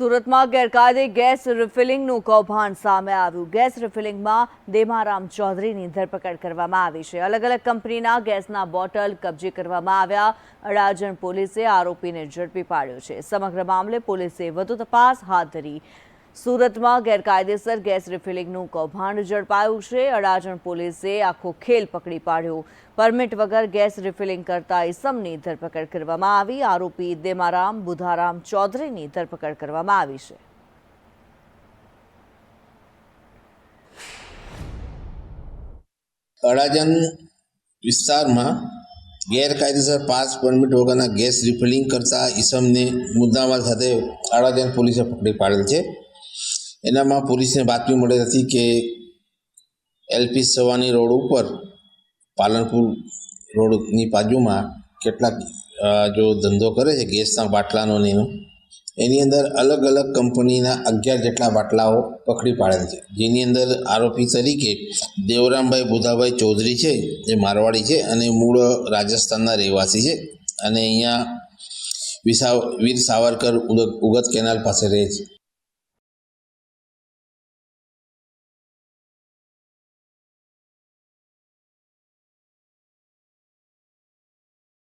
સુરતમાં ગેરકાયદે ગેસ રિફિલિંગનું કૌભાંડ સામે આવ્યું. ગેસ રિફિલિંગમાં દેમારામ ચૌધરીની ધરપકડ કરવામાં આવી છે. અલગ અલગ કંપનીના ગેસના બોટલ કબજે કરવામાં આવ્યા. અડાજણ પોલીસે આરોપીને ઝડપી પાડ્યો છે. સમગ્ર મામલે પોલીસે વધુ તપાસ હાથ ધરી સુરતમાં ગેરકાયદેસર ગેસ રિફિલિંગનું કૌભાંડ ઝડપાયું છે. અડાજણ પોલીસે આખો ખેલ પકડી પાડ્યો. પરમિટ વગર ગેસ રિફિલિંગ કરતા ઇસમની ધરપકડ કરવામાં આવી. આરોપી દેમારામ બુધારામ ચૌધરીની ધરપકડ કરવામાં આવી છે. અડાજણ વિસ્તારમાં ગેરકાયદેસર પાસ પરમિટ વગરના ગેસ રિફિલિંગ કરતા ઈસમને મુદ્દામાલ સાથે અડાજણ પોલીસે પકડી પાડેલ છે. એનામાં પોલીસને બાતમી મળેલ હતી કે એલપી સવાની રોડ ઉપર, પાલનપુર રોડની બાજુમાં કેટલાક જો ધંધો કરે છે, ગેસના બાટલાનો ને એનો, એની અંદર અલગ અલગ કંપનીના અગિયાર જેટલા બાટલાઓ પકડી પાડેલ છે. જેની અંદર આરોપી તરીકે દેવરામભાઈ બુધાભાઈ ચૌધરી છે, જે મારવાડી છે અને મૂળ રાજસ્થાનના રહેવાસી છે અને અહીંયા વિસા વીર સાવરકર ઉગત કેનાલ પાસે રહે છે.